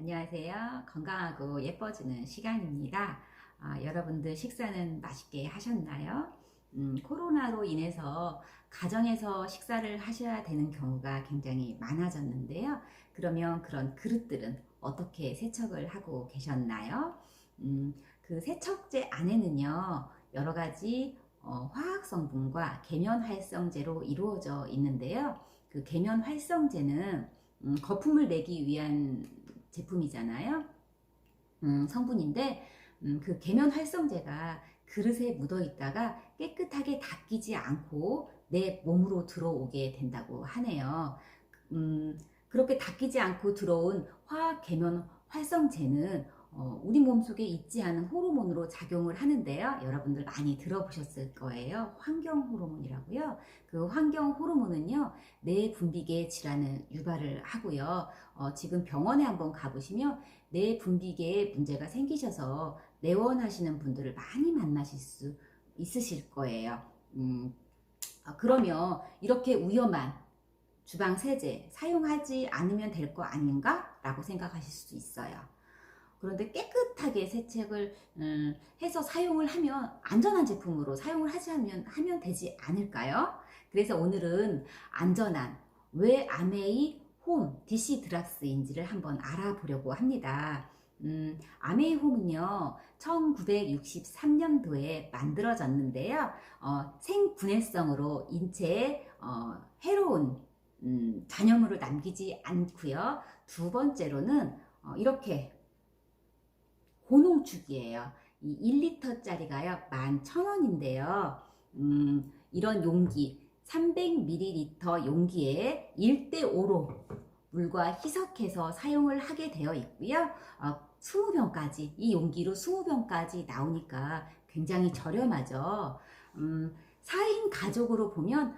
안녕하세요. 건강하고 예뻐지는 시간입니다. 아, 여러분들 식사는 맛있게 하셨나요? 음, 코로나로 인해서 가정에서 식사를 하셔야 되는 경우가 굉장히 많아졌는데요. 그러면 그런 그릇들은 어떻게 세척을 하고 계셨나요? 음, 그 세척제 안에는요, 여러 가지 어, 화학 성분과 계면 활성제로 이루어져 있는데요. 그 계면 활성제는 음, 거품을 내기 위한 제품이잖아요. 음, 성분인데 음, 그 계면 활성제가 그릇에 묻어 있다가 깨끗하게 닦이지 않고 내 몸으로 들어오게 된다고 하네요. 음, 그렇게 닦이지 않고 들어온 화학 계면 활성제는 어, 우리 몸속에 있지 않은 호르몬으로 작용을 하는데요. 여러분들 많이 들어보셨을 거예요. 환경 호르몬이라고요. 그 환경 호르몬은요, 뇌 분비계 질환을 유발을 하고요. 어, 지금 병원에 한번 가보시면 뇌 분비계에 문제가 생기셔서 내원하시는 분들을 많이 만나실 수 있으실 거예요. 음, 아, 그러면 이렇게 위험한 주방 세제 사용하지 않으면 될 거 아닌가? 라고 생각하실 수 있어요. 그런데 깨끗하게 세척을 음, 해서 사용을 하면 안전한 제품으로 사용을 하지 하면, 하면 되지 않을까요? 그래서 오늘은 안전한 외아메이 홈 DC 드락스인지를 한번 알아보려고 합니다. 음, 아메이 홈은요, 1963년도에 만들어졌는데요, 어, 생분해성으로 인체에 어, 해로운 음, 잔여물을 남기지 않고요. 두 번째로는 어, 이렇게 고농축이에요. 이 1리터짜리가요, 11,000원인데요. 음, 이런 용기, 300ml 용기에 1대5로 물과 희석해서 사용을 하게 되어 있고요. 어, 20병까지, 이 용기로 20병까지 나오니까 굉장히 저렴하죠. 음, 4인 가족으로 보면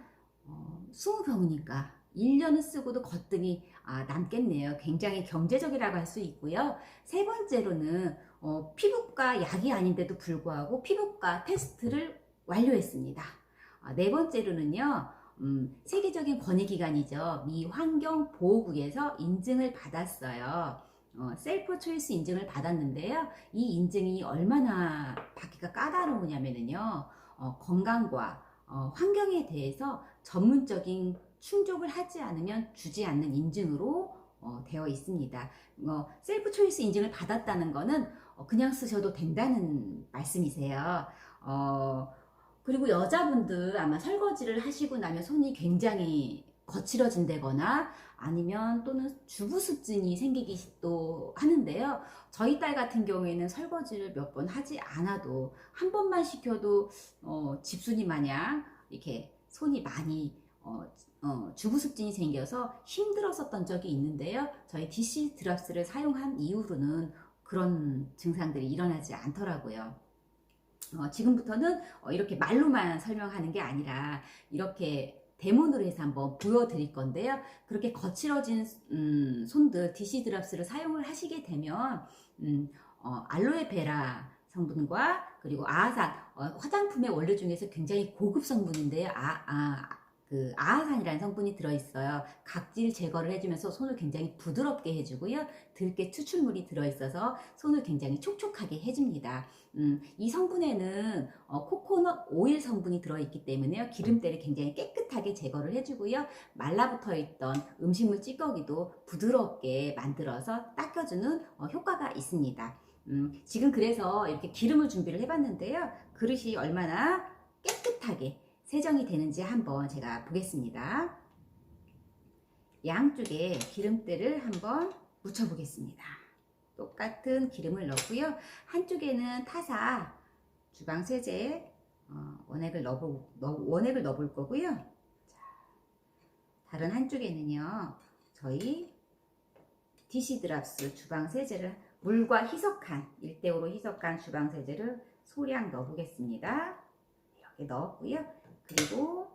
어, 20병이니까 1년을 쓰고도 거뜬히 아, 남겠네요. 굉장히 경제적이라고 할 수 있고요. 세 번째로는 어, 피부과 약이 아닌데도 불구하고 피부과 테스트를 완료했습니다. 아, 네 번째로는요, 음, 세계적인 권위기관이죠. 미 환경보호국에서 인증을 받았어요. 어, 셀프 초이스 인증을 받았는데요. 이 인증이 얼마나 받기가 까다로우냐면요. 어, 건강과 어, 환경에 대해서 전문적인 충족을 하지 않으면 주지 않는 인증으로 어, 되어 있습니다. 어, 셀프 초이스 인증을 받았다는 거는 어, 그냥 쓰셔도 된다는 말씀이세요. 어, 그리고 여자분들 아마 설거지를 하시고 나면 손이 굉장히 거칠어진다거나 아니면 또는 주부습진이 생기기도 하는데요. 저희 딸 같은 경우에는 설거지를 몇 번 하지 않아도 한 번만 시켜도 어, 집순이 마냥 이렇게 손이 많이 어, 어, 주부습진이 생겨서 힘들었었던 적이 있는데요. 저희 DC 드랍스를 사용한 이후로는 그런 증상들이 일어나지 않더라고요. 어, 지금부터는 어, 이렇게 말로만 설명하는 게 아니라 이렇게 데모으로 해서 한번 보여드릴 건데요. 그렇게 거칠어진 음, 손들 DC 드랍스를 사용을 하시게 되면 음, 어, 알로에 베라 성분과 그리고 아산 어, 화장품의 원료 중에서 굉장히 고급 성분인데요. 아, 아, 그 아아산이라는 성분이 들어있어요. 각질 제거를 해주면서 손을 굉장히 부드럽게 해주고요. 들깨 추출물이 들어있어서 손을 굉장히 촉촉하게 해줍니다. 음, 이 성분에는 어, 코코넛 오일 성분이 들어있기 때문에요. 기름때를 굉장히 깨끗하게 제거를 해주고요. 말라붙어 있던 음식물 찌꺼기도 부드럽게 만들어서 닦여주는 어, 효과가 있습니다. 음, 지금 그래서 이렇게 기름을 준비를 해봤는데요. 그릇이 얼마나 깨끗하게 세정이 되는지 한번 제가 보겠습니다. 양쪽에 기름때를 한번 묻혀 보겠습니다. 똑같은 기름을 넣고요. 한쪽에는 타사 주방 세제 어, 원액을 넣어 원액을 넣어볼 거고요. 자, 다른 한쪽에는요. 저희 DC 드랍스 주방 세제를 물과 희석한 1대5로 희석한 주방 세제를 소량 넣어 보겠습니다. 이렇게 넣었고요. 그리고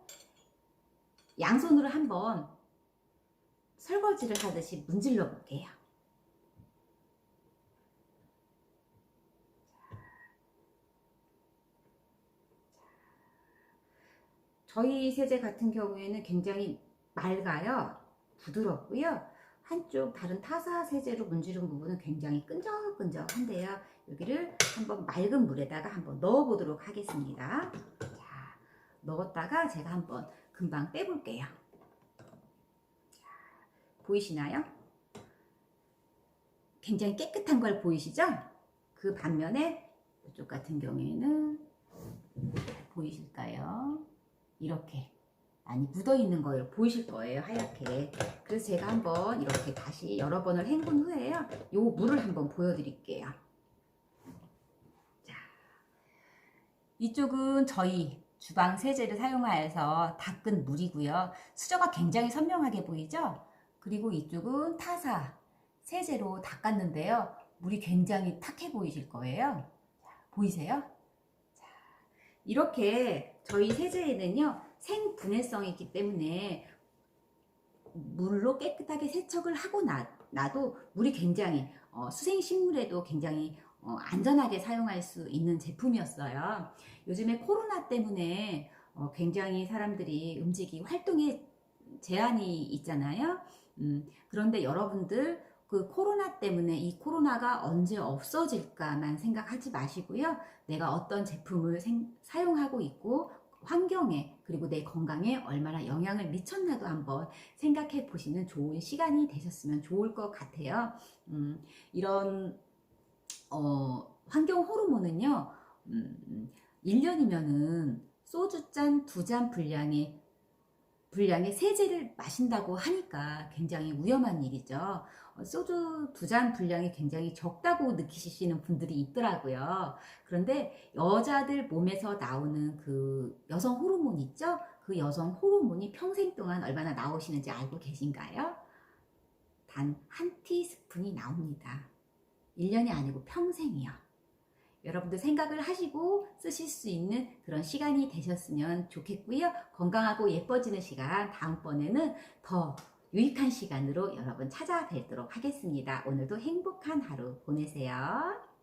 양손으로 한번 설거지를 하듯이 문질러 볼게요. 저희 세제 같은 경우에는 굉장히 맑아요. 부드럽고요. 한쪽 다른 타사 세제로 문지른 부분은 굉장히 끈적끈적한데요. 여기를 한번 맑은 물에다가 한번 넣어보도록 하겠습니다. 자, 넣었다가 제가 한번 금방 빼볼게요. 자, 보이시나요? 굉장히 깨끗한 걸 보이시죠? 그 반면에 이쪽 같은 경우에는 보이실까요? 이렇게 많이 묻어 있는 거예요. 보이실 거예요, 하얗게. 그래서 제가 한번 이렇게 다시 여러 번을 헹군 후에요. 요 물을 한번 보여드릴게요. 자, 이쪽은 저희 주방 세제를 사용하여서 닦은 물이고요. 수저가 굉장히 선명하게 보이죠? 그리고 이쪽은 타사 세제로 닦았는데요. 물이 굉장히 탁해 보이실 거예요. 자, 보이세요? 자, 이렇게 저희 세제에는요. 생분해성이 있기 때문에 물로 깨끗하게 세척을 하고 나, 나도 물이 굉장히 어, 수생식물에도 굉장히 어, 안전하게 사용할 수 있는 제품이었어요. 요즘에 코로나 때문에 어, 굉장히 사람들이 움직이 활동에 제한이 있잖아요. 음, 그런데 여러분들 그 코로나 때문에 이 코로나가 언제 없어질까만 생각하지 마시고요. 내가 어떤 제품을 생- 사용하고 있고 환경에 그리고 내 건강에 얼마나 영향을 미쳤나도 한번 생각해 보시는 좋은 시간이 되셨으면 좋을 것 같아요. 음, 이런 어, 환경 호르몬은요, 음, 1년이면은 소주 잔 두 잔 분량의 분량의 세제를 마신다고 하니까 굉장히 위험한 일이죠. 어, 소주 두 잔 분량이 굉장히 적다고 느끼시는 분들이 있더라고요. 그런데 여자들 몸에서 나오는 그 여성 호르몬 있죠? 그 여성 호르몬이 평생 동안 얼마나 나오시는지 알고 계신가요? 단 한 티스푼이 나옵니다. 1년이 아니고 평생이요. 여러분들 생각을 하시고 쓰실 수 있는 그런 시간이 되셨으면 좋겠고요. 건강하고 예뻐지는 시간 다음번에는 더 유익한 시간으로 여러분 찾아뵙도록 하겠습니다. 오늘도 행복한 하루 보내세요.